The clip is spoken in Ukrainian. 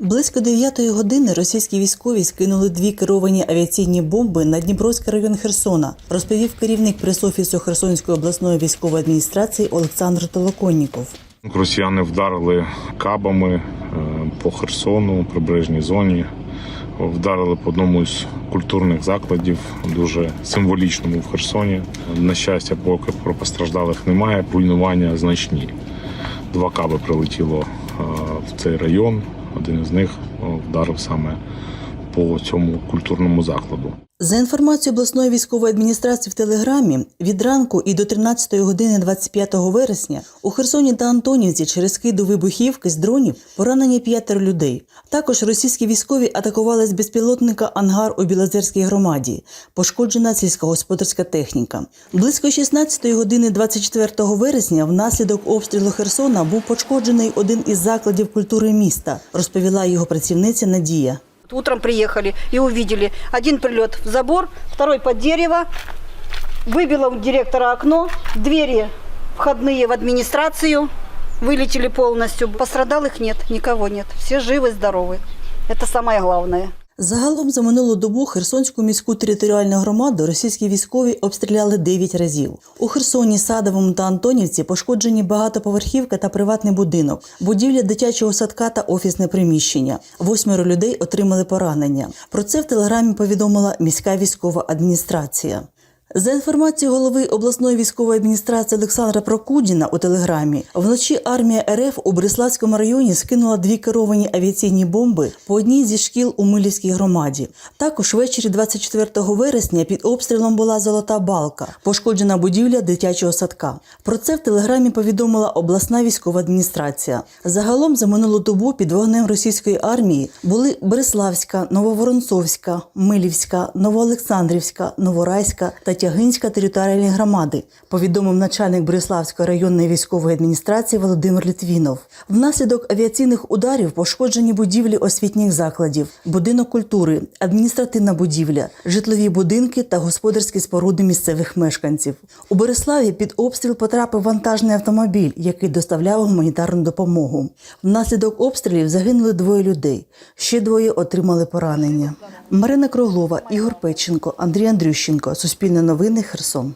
Близько 9 години російські військові скинули дві керовані авіаційні бомби на Дніпровський район Херсона, розповів керівник пресофісу Херсонської обласної військової адміністрації Олександр Толоконніков. Росіяни вдарили кабами е, по Херсону, прибережній зоні. Вдарили по одному з культурних закладів, дуже символічному в Херсоні. На щастя, поки про постраждалих немає. Руйнування значні. Два каби прилетіло е, в цей район. Один із них вдарив саме по цьому культурному закладу. За інформацією обласної військової адміністрації в Телеграмі, від ранку і до 13 години 25 вересня у Херсоні та Антонівці через скиду вибухівки з дронів поранені п'ятеро людей. Також російські військові атакували з безпілотника ангар у Білозерській громаді. Пошкоджена сільськогосподарська техніка. Близько 16 години 24 вересня внаслідок обстрілу Херсона був пошкоджений один із закладів культури міста, розповіла його працівниця Надія. Утром приехали и увидели один прилет в забор, второй под дерево. Выбило у директора окно, двери входные в администрацию вылетели полностью. Пострадалых нет, никого нет. Все живы, здоровы. Это самое главное. Загалом за минулу добу Херсонську міську територіальну громаду російські військові обстріляли 9 разів. У Херсоні, Садовому та Антонівці пошкоджені багатоповерхівка та приватний будинок, будівля дитячого садка та офісне приміщення. Восьмеро людей отримали поранення. Про це в телеграмі повідомила міська військова адміністрація. За інформацією голови обласної військової адміністрації Олександра Прокудіна у телеграмі, вночі армія РФ у Бориславському районі скинула дві керовані авіаційні бомби по одній зі шкіл у Милівській громаді. Також ввечері 24 вересня під обстрілом була золота балка, пошкоджена будівля дитячого садка. Про це в телеграмі повідомила обласна військова адміністрація. Загалом за минулу добу під вогнем російської армії були Береславська, Нововоронцовська, Милівська, Новоолександрівська, Новорайська та Тягинська територіальні громади, повідомив начальник Бориславської районної військової адміністрації Володимир Літвінов. Внаслідок авіаційних ударів пошкоджені будівлі освітніх закладів, будинок культури, адміністративна будівля, житлові будинки та господарські споруди місцевих мешканців. У Бориславі під обстріл потрапив вантажний автомобіль, який доставляв гуманітарну допомогу. Внаслідок обстрілів загинули двоє людей. Ще двоє отримали поранення. Марина Круглова, Ігор Печенко, Андрій Андрющенко. Суспільне новини. Херсон.